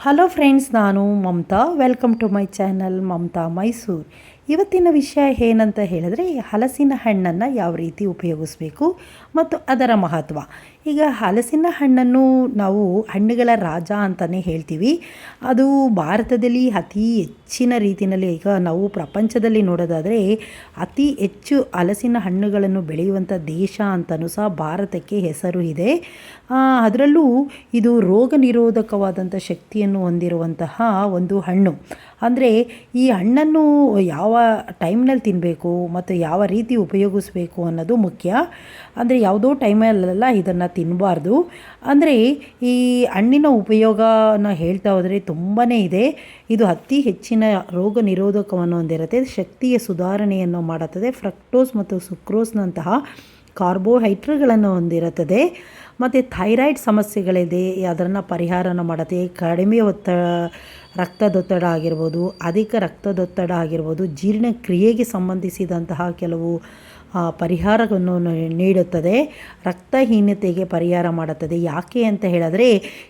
Hello friends ನಾನು Mamata welcome to my channel Mamata Mysuru ಇವತ್ತಿನ ವಿಷಯ ಏನಂತ ಹೇಳಿದ್ರೆ ಹಲಸಿನ ಹಣ್ಣನ್ನು ಯಾವ ರೀತಿ ಉಪಯೋಗಿಸ್ಬೇಕು ಮತ್ತು ಅದರ ಮಹತ್ವ. ಈಗ ಹಲಸಿನ ಹಣ್ಣನ್ನು ನಾವು ಹಣ್ಣುಗಳ ರಾಜ ಅಂತಲೇ ಹೇಳ್ತೀವಿ. ಅದು ಭಾರತದಲ್ಲಿ ಅತಿ ಹೆಚ್ಚಿನ ರೀತಿಯಲ್ಲಿ ಈಗ ನಾವು ಪ್ರಪಂಚದಲ್ಲಿ ನೋಡೋದಾದರೆ ಅತಿ ಹೆಚ್ಚು ಹಲಸಿನ ಹಣ್ಣುಗಳನ್ನು ಬೆಳೆಯುವಂಥ ದೇಶ ಅಂತಲೂ ಸಹ ಭಾರತಕ್ಕೆ ಹೆಸರು ಇದೆ. ಅದರಲ್ಲೂ ಇದು ರೋಗ ನಿರೋಧಕವಾದಂಥ ಶಕ್ತಿಯನ್ನು ಹೊಂದಿರುವಂತಹ ಒಂದು ಹಣ್ಣು. ಅಂದರೆ ಈ ಹಣ್ಣನ್ನು ಯಾವ ಟೈಮ್ನಲ್ಲಿ ತಿನ್ನಬೇಕು ಮತ್ತು ಯಾವ ರೀತಿ ಉಪಯೋಗಿಸ್ಬೇಕು ಅನ್ನೋದು ಮುಖ್ಯ. ಅಂದರೆ ಯಾವುದೋ ಟೈಮಲ್ಲೆಲ್ಲ ಇದನ್ನು ತಿನ್ನಬಾರ್ದು ಅಂದರೆ ಈ ಹಣ್ಣಿನ ಉಪಯೋಗನ ಹೇಳ್ತಾ ಹೋದರೆ ತುಂಬಾ ಇದೆ. ಇದು ಅತಿ ಹೆಚ್ಚಿನ ರೋಗ ನಿರೋಧಕವನ್ನು ಹೊಂದಿರುತ್ತೆ. ಶಕ್ತಿಯ ಸುಧಾರಣೆಯನ್ನು ಮಾಡುತ್ತದೆ. ಫ್ರಕ್ಟೋಸ್ ಮತ್ತು ಸುಕ್ರೋಸ್ನಂತಹ ಕಾರ್ಬೋಹೈಡ್ರೇಟ್ಗಳನ್ನು ಹೊಂದಿರುತ್ತದೆ. ಮತ್ತು ಥೈರಾಯ್ಡ್ ಸಮಸ್ಯೆಗಳಿದೆ, ಅದನ್ನು ಪರಿಹಾರನ ಮಾಡುತ್ತೆ. ಕಡಿಮೆ ಒತ್ತ ರಕ್ತದೊತ್ತಡ ಆಗಿರ್ಬೋದು, ಅಧಿಕ ರಕ್ತದೊತ್ತಡ ಆಗಿರ್ಬೋದು, ಜೀರ್ಣಕ್ರಿಯೆಗೆ ಸಂಬಂಧಿಸಿದಂತಹ ಕೆಲವು ಪರಿಹಾರವನ್ನು ನೀಡುತ್ತದೆ. ರಕ್ತಹೀನತೆಗೆ ಪರಿಹಾರ ಮಾಡುತ್ತದೆ. ಯಾಕೆ ಅಂತ ಹೇಳಿದ್ರೆ,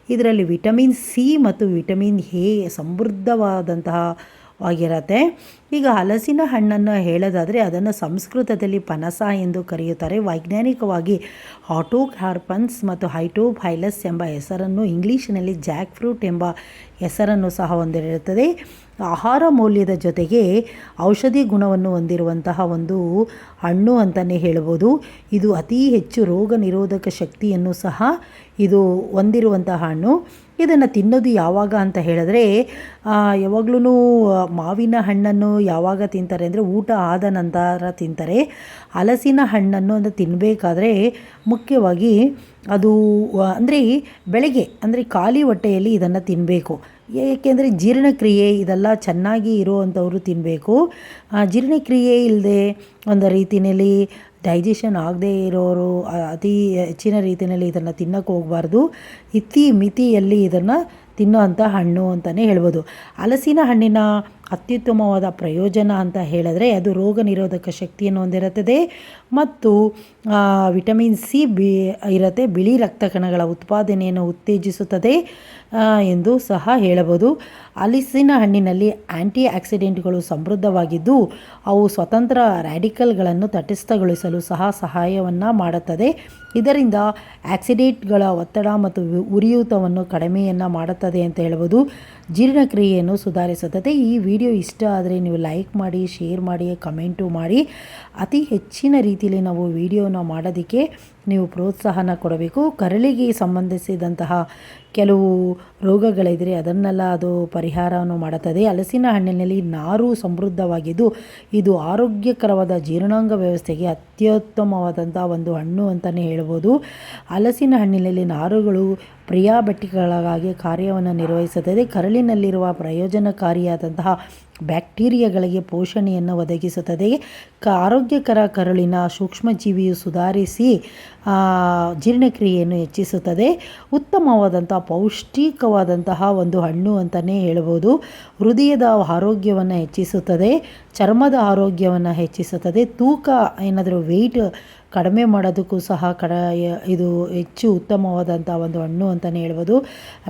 ಇದರಲ್ಲಿ ವಿಟಮಿನ್ ಸಿ ಮತ್ತು ವಿಟಮಿನ್ ಎ ಸಮೃದ್ಧವಾದಂತಹ ಆಗಿರತ್ತೆ. ಈಗ ಹಲಸಿನ ಹಣ್ಣನ್ನು ಹೇಳೋದಾದರೆ ಅದನ್ನು ಸಂಸ್ಕೃತದಲ್ಲಿ ಪನಸ ಎಂದು ಕರೆಯುತ್ತಾರೆ. ವೈಜ್ಞಾನಿಕವಾಗಿ ಹಾರ್ಪನ್ಸ್ ಮತ್ತು ಹೈಟೋಫೈಲಸ್ ಎಂಬ ಹೆಸರನ್ನು ಇಂಗ್ಲೀಷಿನಲ್ಲಿ ಜಾಕ್ ಫ್ರೂಟ್ ಎಂಬ ಹೆಸರನ್ನು ಸಹ ಹೊಂದಿರುತ್ತದೆ ಆಹಾರ ಮೌಲ್ಯದ ಜೊತೆಗೆ ಔಷಧಿ ಗುಣವನ್ನು ಹೊಂದಿರುವಂತಹ ಒಂದು ಹಣ್ಣು ಅಂತಲೇ ಹೇಳ್ಬೋದು ಇದು ಅತಿ ಹೆಚ್ಚು ರೋಗ ನಿರೋಧಕ ಶಕ್ತಿಯನ್ನು ಸಹ ಇದು ಹೊಂದಿರುವಂತಹ ಹಣ್ಣು. ಇದನ್ನು ತಿನ್ನೋದು ಯಾವಾಗ ಅಂತ ಹೇಳಿದ್ರೆ ಯಾವಾಗ್ಲೂ ಮಾವಿನ ಹಣ್ಣನ್ನು ಯಾವಾಗ ತಿಂತಾರೆ ಅಂದರೆ ಊಟ ಆದ ನಂತರ ತಿಂತಾರೆ. ಹಲಸಿನ ಹಣ್ಣನ್ನು ಅಂದರೆ ತಿನ್ನಬೇಕಾದ್ರೆ ಮುಖ್ಯವಾಗಿ ಅದು, ಅಂದರೆ ಬೆಳಗ್ಗೆ, ಅಂದರೆ ಖಾಲಿ ಹೊಟ್ಟೆಯಲ್ಲಿ ಇದನ್ನು ತಿನ್ನಬೇಕು ಏಕೆಂದರೆ ಜೀರ್ಣಕ್ರಿಯೆ ಇದೆಲ್ಲ ಚೆನ್ನಾಗಿ ಇರುವಂಥವರು ತಿನ್ನಬೇಕು. ಜೀರ್ಣಕ್ರಿಯೆ ಇಲ್ಲದೆ ಒಂದು ರೀತಿಯಲ್ಲಿ ಡೈಜೆಷನ್ ಆಗದೇ ಇರೋರು ಅತಿ ಹೆಚ್ಚಿನ ರೀತಿಯಲ್ಲಿ ಇದನ್ನು ತಿನ್ನೋಕೆ ಹೋಗಬಾರ್ದು. ಇತಿ ಮಿತಿಯಲ್ಲಿ ಇದನ್ನು ತಿನ್ನುವಂಥ ಹಣ್ಣು ಅಂತಲೇ ಹೇಳ್ಬೋದು. ಹಲಸಿನ ಹಣ್ಣಿನ ಅತ್ಯುತ್ತಮವಾದ ಪ್ರಯೋಜನ ಅಂತ ಹೇಳಿದ್ರೆ ಅದು ರೋಗ ನಿರೋಧಕ ಶಕ್ತಿಯನ್ನು ಹೊಂದಿರುತ್ತದೆ ಮತ್ತು ವಿಟಮಿನ್ ಸಿ ಬಿ ಇರುತ್ತೆ, ಬಿಳಿ ರಕ್ತ ಕಣಗಳ ಉತ್ಪಾದನೆಯನ್ನು ಉತ್ತೇಜಿಸುತ್ತದೆ ಎಂದು ಸಹ ಹೇಳಬಹುದು. ಹಲಸಿನ ಹಣ್ಣಿನಲ್ಲಿ ಆ್ಯಂಟಿ ಆಕ್ಸಿಡೆಂಟ್ಗಳು ಸಮೃದ್ಧವಾಗಿದ್ದು, ಅವು ಸ್ವತಂತ್ರ ರ್ಯಾಡಿಕಲ್ಗಳನ್ನು ತಟಸ್ಥಗೊಳಿಸಲು ಸಹ ಸಹಾಯವನ್ನು ಮಾಡುತ್ತದೆ. ಇದರಿಂದ ಆಕ್ಸಿಡೆಂಟ್ಗಳ ಒತ್ತಡ ಮತ್ತು ಉರಿಯೂತವನ್ನು ಕಡಿಮೆಯನ್ನು ಮಾಡುತ್ತದೆ ಅಂತ ಹೇಳ್ಬೋದು. ಜೀರ್ಣಕ್ರಿಯೆಯನ್ನು ಸುಧಾರಿಸುತ್ತದೆ. ಈ ವಿಡಿಯೋ ಇಷ್ಟ ಆದರೆ ನೀವು ಲೈಕ್ ಮಾಡಿ, ಶೇರ್ ಮಾಡಿ, ಕಮೆಂಟು ಮಾಡಿ. ಅತಿ ಹೆಚ್ಚಿನ ರೀತಿಯಲ್ಲಿ ನಾವು ವಿಡಿಯೋನ ಮಾಡೋದಕ್ಕೆ ನೀವು ಪ್ರೋತ್ಸಾಹನ ಕೊಡಬೇಕು. ಕರಳಿಗೆ ಸಂಬಂಧಿಸಿದಂತಹ ಕೆಲವು ರೋಗಗಳಿದ್ದರೆ ಅದನ್ನೆಲ್ಲ ಅದು ಪರಿಹಾರವನ್ನು ಮಾಡುತ್ತದೆ. ಹಲಸಿನ ಹಣ್ಣಿನಲ್ಲಿ ನಾರು ಸಮೃದ್ಧವಾಗಿದ್ದು, ಇದು ಆರೋಗ್ಯಕರವಾದ ಜೀರ್ಣಾಂಗ ವ್ಯವಸ್ಥೆಗೆ ಅತ್ಯುತ್ತಮವಾದಂಥ ಒಂದು ಹಣ್ಣು ಅಂತಲೇ ಹೇಳ್ಬೋದು. ಹಲಸಿನ ಹಣ್ಣಿನಲ್ಲಿ ನಾರುಗಳು ಪ್ರಿಯಾಬಟ್ಟಿಗಳಾಗಿ ಕಾರ್ಯವನ್ನು ನಿರ್ವಹಿಸುತ್ತದೆ ಕರಳಿನಲ್ಲಿರುವ ಪ್ರಯೋಜನಕಾರಿಯಾದಂತಹ ಬ್ಯಾಕ್ಟೀರಿಯಾಗಳಿಗೆ ಪೋಷಣೆಯನ್ನು ಒದಗಿಸುತ್ತದೆ. ಕ, ಆರೋಗ್ಯಕರ ಕರುಳಿನ ಸೂಕ್ಷ್ಮಜೀವಿಯು ಸುಧಾರಿಸಿ ಜೀರ್ಣಕ್ರಿಯೆಯನ್ನು ಹೆಚ್ಚಿಸುತ್ತದೆ. ಉತ್ತಮವಾದಂಥ ಪೌಷ್ಟಿಕವಾದಂತಹ ಒಂದು ಹಣ್ಣು ಅಂತಲೇ ಹೇಳ್ಬೋದು. ಹೃದಯದ ಆರೋಗ್ಯವನ್ನು ಹೆಚ್ಚಿಸುತ್ತದೆ, ಚರ್ಮದ ಆರೋಗ್ಯವನ್ನು ಹೆಚ್ಚಿಸುತ್ತದೆ. ತೂಕ, ಏನಾದರೂ ವೆಯ್ಟ್ ಕಡಿಮೆ ಮಾಡೋದಕ್ಕೂ ಸಹ ಕಡ ಇದು ಹೆಚ್ಚು ಉತ್ತಮವಾದಂಥ ಒಂದು ಹಣ್ಣು ಅಂತಲೇ ಹೇಳ್ಬೋದು.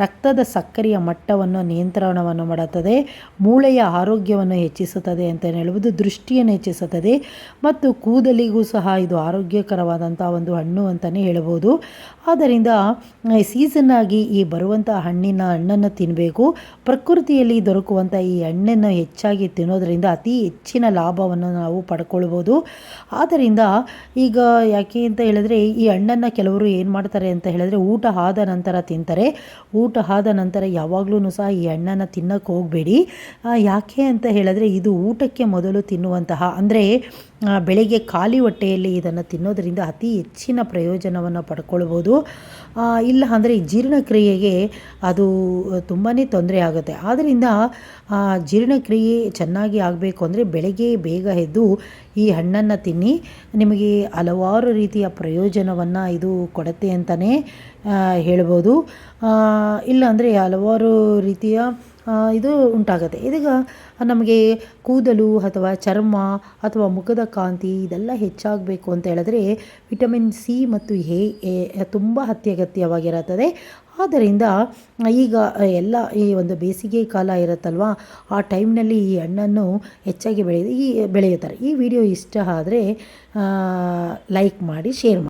ರಕ್ತದ ಸಕ್ಕರೆಯ ಮಟ್ಟವನ್ನು ನಿಯಂತ್ರಣವನ್ನು ಮಾಡುತ್ತದೆ, ಮೂಳೆಯ ಆರೋಗ್ಯವನ್ನು ಹೆಚ್ಚಿಸುತ್ತದೆ ಅಂತಲೇ ಹೇಳ್ಬೋದು, ದೃಷ್ಟಿಯನ್ನು ಹೆಚ್ಚಿಸುತ್ತದೆ ಮತ್ತು ಕೂದಲಿಗೂ ಸಹ ಇದು ಆರೋಗ್ಯಕರವಾದಂಥ ಒಂದು ಹಣ್ಣು ಅಂತಲೇ ಹೇಳ್ಬೋದು. ಆದ್ದರಿಂದ ಸೀಸನ್ನಾಗಿ ಈ ಬರುವಂಥ ಹಣ್ಣಿನ ಹಣ್ಣನ್ನು ತಿನ್ನಬೇಕು ಪ್ರಕೃತಿಯಲ್ಲಿ ದೊರಕುವಂಥ ಈ ಹಣ್ಣನ್ನು ಹೆಚ್ಚಾಗಿ ತಿನ್ನೋದರಿಂದ ಅತಿ ಹೆಚ್ಚಿನ ಲಾಭವನ್ನು ನಾವು ಪಡ್ಕೊಳ್ಬೋದು. ಆದ್ದರಿಂದ ಈಗ ಯಾಕೆ ಅಂತ ಹೇಳಿದ್ರೆ, ಈ ಹಣ್ಣನ್ನು ಕೆಲವರು ಏನು ಮಾಡ್ತಾರೆ ಅಂತ ಹೇಳಿದ್ರೆ, ಊಟ ಆದ ನಂತರ ತಿಂತಾರೆ. ಊಟ ಆದ ನಂತರ ಯಾವಾಗಲೂ ಸಹ ಈ ಹಣ್ಣನ್ನು ತಿನ್ನೋಕ್ಕೆ ಹೋಗಬೇಡಿ. ಯಾಕೆ ಅಂತ ಹೇಳಿದ್ರೆ, ಇದು ಊಟಕ್ಕೆ ಮೊದಲು ತಿನ್ನುವಂತಹ, ಅಂದರೆ ಬೆಳಗ್ಗೆ ಖಾಲಿ ಹೊಟ್ಟೆಯಲ್ಲಿ ಇದನ್ನು ತಿನ್ನೋದರಿಂದ ಅತಿ ಹೆಚ್ಚಿನ ಪ್ರಯೋಜನವನ್ನು ಪಡ್ಕೊಳ್ಬೋದು. ಇಲ್ಲ ಅಂದರೆ ಜೀರ್ಣಕ್ರಿಯೆಗೆ ಅದು ತುಂಬಾ ತೊಂದರೆ ಆಗುತ್ತೆ. ಆದ್ದರಿಂದ ಜೀರ್ಣಕ್ರಿಯೆ ಚೆನ್ನಾಗಿ ಆಗಬೇಕು ಅಂದರೆ ಬೆಳಗ್ಗೆ ಬೇಗ ಎದ್ದು ಈ ಹಣ್ಣನ್ನು ತಿನ್ನಿ. ನಿಮಗೆ ಹಲವಾರು ರೀತಿಯ ಪ್ರಯೋಜನವನ್ನು ಇದು ಕೊಡುತ್ತೆ ಅಂತಲೇ ಹೇಳ್ಬೋದು. ಇಲ್ಲ ಅಂದರೆ ಹಲವಾರು ರೀತಿಯ ಇದು ಉಂಟಾಗುತ್ತೆ. ಇದೀಗ ನಮಗೆ ಕೂದಲು ಅಥವಾ ಚರ್ಮ ಅಥವಾ ಮುಖದ ಕಾಂತಿ ಇದೆಲ್ಲ ಹೆಚ್ಚಾಗಬೇಕು ಅಂತ ಹೇಳಿದ್ರೆ ವಿಟಮಿನ್ ಸಿ ಮತ್ತು ಎ ತುಂಬ ಅತ್ಯಗತ್ಯವಾಗಿರುತ್ತದೆ. ಆದ್ದರಿಂದ ಈಗ ಎಲ್ಲ ಈ ಒಂದು ಬೇಸಿಗೆ ಕಾಲ ಇರುತ್ತಲ್ವ, ಆ ಟೈಮ್ನಲ್ಲಿ ಈ ಹಣ್ಣನ್ನು ಹೆಚ್ಚಾಗಿ ಬೆಳೆಯ, ಈ, ಬೆಳೆಯುತ್ತಾರೆ. ಈ ವಿಡಿಯೋ ಇಷ್ಟ ಆದರೆ ಲೈಕ್ ಮಾಡಿ, ಶೇರ್ ಮಾಡಿ.